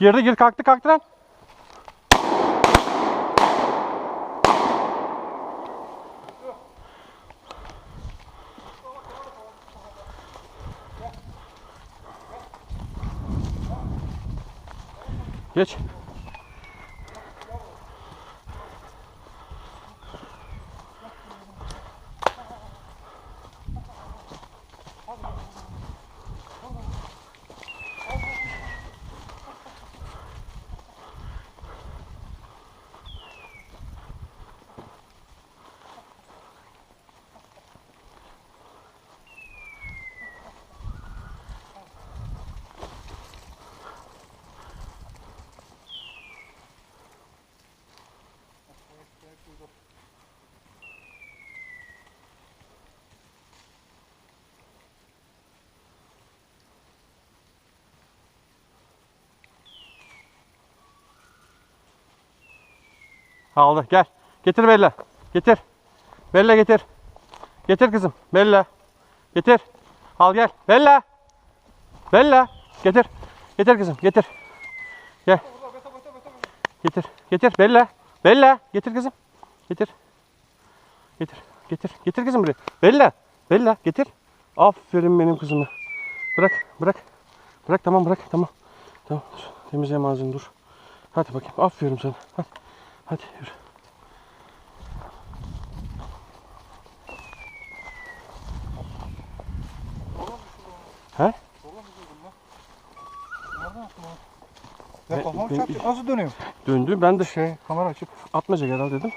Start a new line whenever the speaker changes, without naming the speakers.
Girdi gir kalktı kalktı lan. Geç. Aldı gel. Getir Bella. Getir. Bella getir. Getir kızım. Bella. Getir. Al gel. Bella. Bella. Getir. Getir kızım. Getir. Gel. Getir. Getir. Bella. Bella. Getir kızım. Getir. Getir. Getir. Getir kızım buraya. Bella. Bella. Getir. Aferin benim kızıma. Bırak. Bırak. Bırak tamam bırak. Tamam. Tamam. Temizleyeyim ağzını dur. Hadi bakayım. Aferin sana. Hadi. Hadi yürü. He?
Ya kafam
Ben-
çarptı. Nasıl dönüyor?
Döndü. Ben de
Şey kamera açıp.
atmaca herhalde dedim.